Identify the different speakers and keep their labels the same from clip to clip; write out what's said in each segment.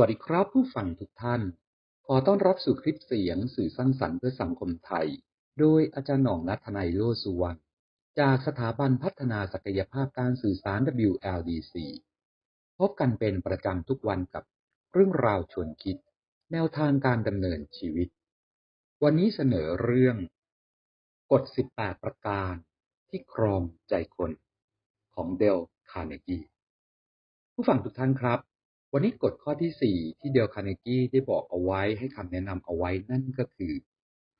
Speaker 1: วัสดีครับผู้ฟังทุกท่าน ขอต้อนรับสู่คลิปเสียงสื่อสร้างสรรค์เพื่อสังคมไทย โดยอาจารย์หน่องนัทนายโลสุวรรณจากสถาบันพัฒนาศักยภาพการสื่อสาร WLDC พบกันเป็นประจำทุกวันกับเรื่องราวชวนคิด แนวทางการดำเนินชีวิต วันนี้เสนอเรื่อง กฎ 18 ประการที่ครองใจคนของเดลคาร์เนกีผู้ฟังทุกท่านครับ วันนี้กฎข้อที่ 4 ที่เดลคาร์เนกี้ได้บอกเอาไว้ให้คำแนะนำเอาไว้นั่นก็คือ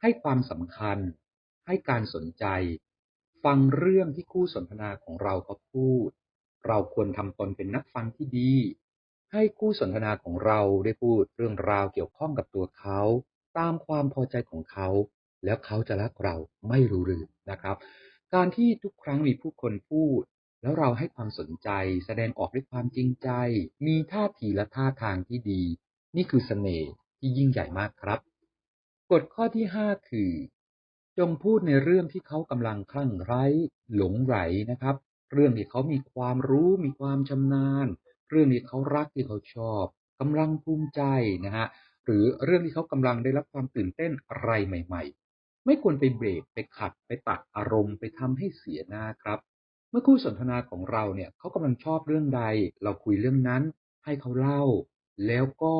Speaker 1: ให้ความสำคัญ ให้การสนใจ ฟังเรื่องที่คู่สนทนาของเราเขาพูด เราควรทำตนเป็นนักฟังที่ดี ให้คู่สนทนาของเราได้พูดเรื่องราวเกี่ยวข้องกับตัวเขา ตามความพอใจของเขา แล้วเขาจะรักเราไม่รู้หรือนะครับ การที่ทุกครั้งมีผู้คนพูด แล้วเราให้ความสนใจ แสดงออกด้วยความจริงใจ มีท่าทีและท่าทางที่ดี นี่คือเสน่ห์ที่ยิ่งใหญ่มากครับ กฎข้อที่ 5 คือ จงพูดในเรื่องที่เขากำลังคลั่งไคล้หลงไหลนะครับ เรื่องที่เขามีความรู้มีความชำนาญ เรื่องที่เขารักที่เขาชอบกำลังภูมิใจนะฮะหรือเรื่องที่เขากำลังได้รับความตื่นเต้นอะไรใหม่ ๆ ไม่ควรไปเบรกไปขัดไปตัดอารมณ์ไปทำให้เสียหน้าครับ เมื่อคู่สนทนาของเราเนี่ยเขากำลังชอบเรื่องใด เราคุยเรื่องนั้น ให้เขาเล่า แล้วก็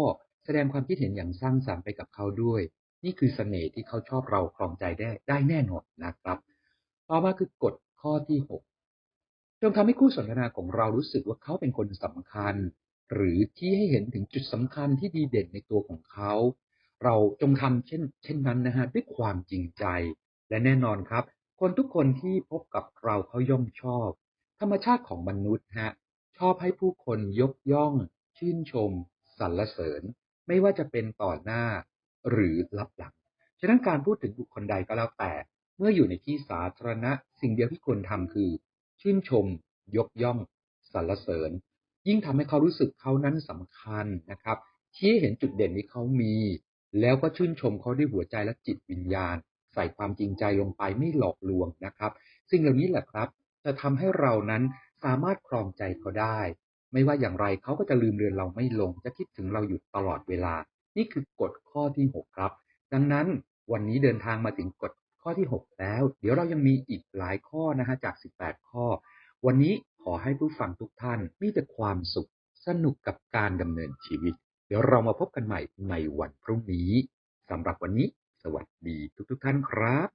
Speaker 1: แสดงความคิดเห็นอย่างสร้างสรรค์ไปกับเขาด้วย นี่คือเสน่ห์ที่เขาชอบเราครองใจได้ได้แน่นอนนะครับ ต่อมาคือกฎข้อที่6จงทำให้คู่สนทนาของเรารู้สึกว่าเขาเป็นคนสำคัญ หรือที่ให้เห็นถึงจุดสำคัญที่ดีเด่นในตัวของเขา เราจงทำเช่น เช่นนั้นนะฮะด้วยความจริงใจ และแน่นอนครับ คนทุกคนที่พบกับเราเขาย่อมชอบ ธรรมชาติของมนุษย์ฮะ ชอบให้ผู้คนยกย่อง ชื่นชมสรรเสริญ ไม่ว่าจะเป็นต่อหน้าหรือลับหลัง ฉะนั้นการพูดถึงบุคคลใดก็แล้วแต่ เมื่ออยู่ในที่สาธารณะสิ่งเดียวที่ควรทำคือ ชื่นชม ยกย่องสรรเสริญ ยิ่งทำให้เขารู้สึกเขานั้นสำคัญนะครับชี้เห็นจุดเด่นที่เขามี แล้วก็ชื่นชมเขาด้วยหัวใจและจิตวิญญาณ ใส่ความจริงใจลงไปไม่หลอกลวงนะครับ สิ่งเหล่านี้แหละครับ จะทำให้เรานั้นสามารถครองใจเขาได้ ไม่ว่าอย่างไรเขาก็จะลืมเรือนเราไม่ลง จะคิดถึงเราอยู่ตลอดเวลา นี่คือกฎข้อที่ 6 ครับ ดังนั้นวันนี้เดินทางมาถึงกฎข้อที่ 6 แล้ว เดี๋ยวเรายังมีอีกหลายข้อนะฮะจาก 18 ข้อ วันนี้ขอให้ผู้ฟังทุกท่านมีแต่ความสุขสนุกกับการดำเนินชีวิต เดี๋ยวเรามาพบกันใหม่ในวันพรุ่งนี้สำหรับวันนี้ สวัสดีทุกทุกท่านครับ